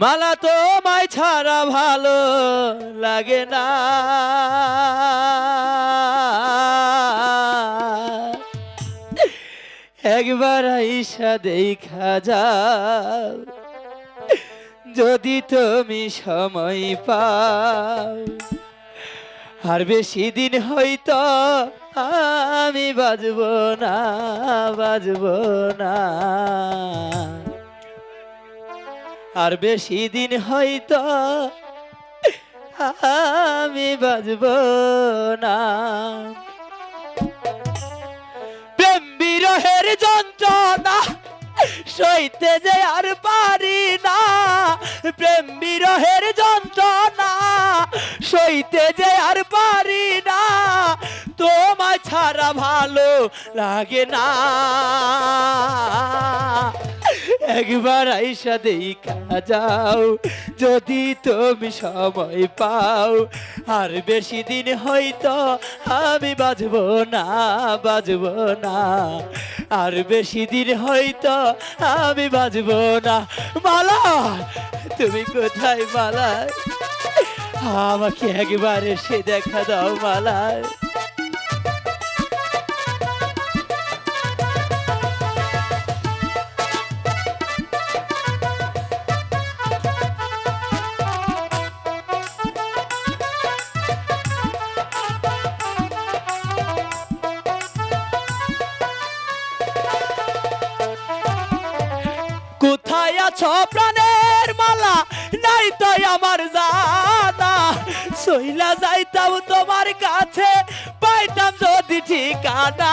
মালা তো তোমায় ছাড়া ভালো লাগে না। একবার আইসা দেখা যাও, যদি তুমি সময় পাও। আর বেশি দিন হয়তো আমি বাজব না বাজব না। আর বেশি দিন হয়তো আমি বাজব না। প্রেম বিরহের যন্ত্রণা সইতে যে আর পারি না। প্রেম বিরহের যন্ত্রণা সইতে যে আর পারি না। তোমায় ছাড়া ভালো লাগে না। একবার আইসা দেখা যাও, যদি তুমি সময় পাও। আর বেশি দিন হয়তো আমি বাজব না বাজব না। আর বেশি দিন হয়তো আমি বাজব না। মালা, তুমি কোথায় মালা? আমাকে একবার এসে দেখা দাও মালা। আছো প্রাণের মালা, নাই তাই আমার জানা সইলা যাইতাম তোমার কাছে, পাইতাম যদি ঠিকানা।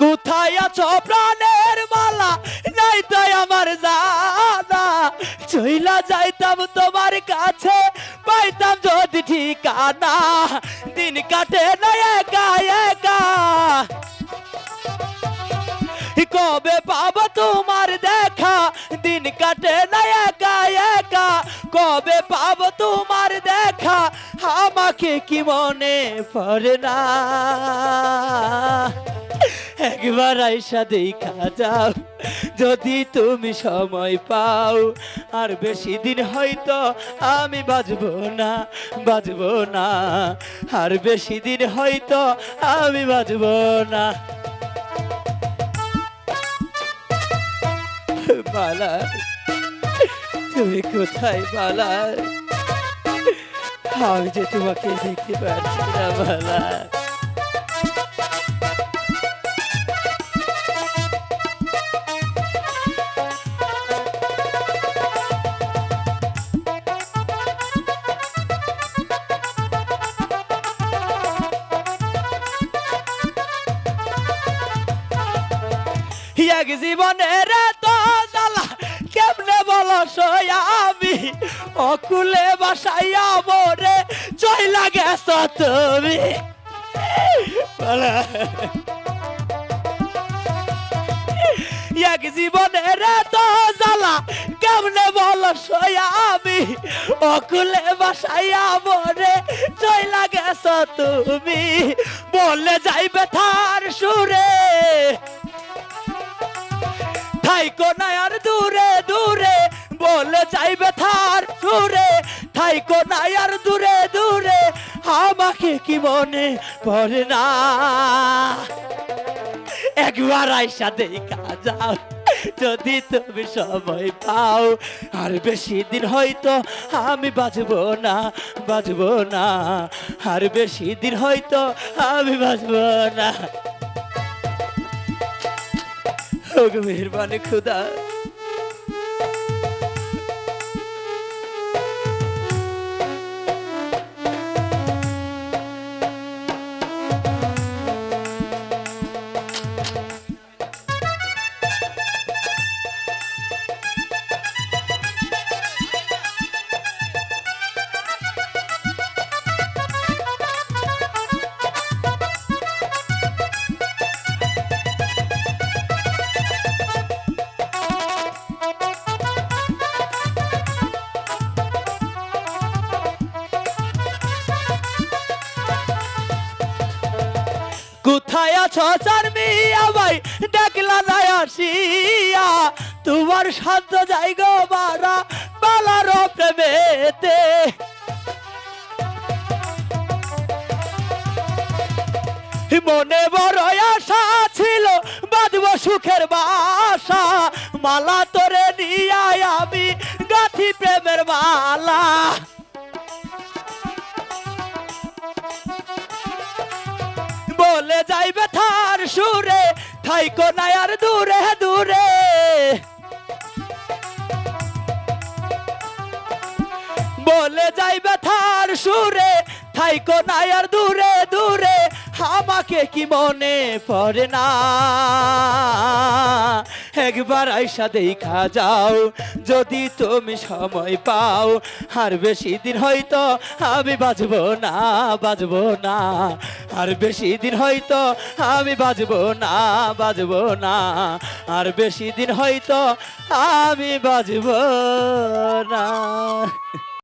কোথায় আছো প্রাণের মালা, নাই তাই আমার জানা চইলা যাইতাম তোমার কাছে, পাইতাম যদি ঠিকানা। দিন কাটে না একা কবে পাবো তোমার দেখা? দিন কাটে না একা একা। কবে পাব তোমার দেখা? আমাকে কি মনে পড়ে না? একবার আইসা দেখা যাও, যদি তুমি সময় পাও। আর বেশি দিন হয়তো আমি বাজবো না বাজবো না। আর বেশি দিন হয়তো আমি বাজবো না। মালা তুমি কোথায় মালা আমি যে তোমাকে দেখতে পাচ্ছি না মালা এক জীবনের অকুলে বাসাইয়া মোরে চইলা গেছ তুমি বলো। এক জীবনের তো জ্বালা, কেমনে বলো আমি অকুলে বাসাইয়া মোরে চইলা গেছ তুমি বললে যাইবে থার সুরে দূরে, থাইকো না আর দূরে দূরে, আমাকে কি মনে পড়ে না? একবার আইসা দেখা যাও, যদি তুমি সময় পাও, আর বেশি দিন হয়তো আমি বাজবো না বাজবো না, আর বেশি দিন হয়তো আমি বাজবো না। মেহরবানি খুদা। কোথায় আছো চার মিয়া ভাই? ডাকলা নাই আসিয়া। তোমার শান্ত জায়গা মারা বালার প্রেমেতে। মনে বড় আশা ছিল, বাঁধব সুখের বাসা। মালা তোরে নিয়ে আমি। যাইবে থার সুরে, থাইকো নাই আর দূরে দূরে। বলে যাইবে থার সুরে, থাইকো নাই আর দূরে দূরে। আমাকে কি মনে পড়ে না? একবার আয়সা দেখা যাও, যদি তুমি সময় পাও। আর বেশি দিন হয়তো আমি বাজব না বাজব না। আর বেশি দিন হয়তো আমি বাজব না বাজব না। আর বেশি দিন হয়তো আমি বাজব না।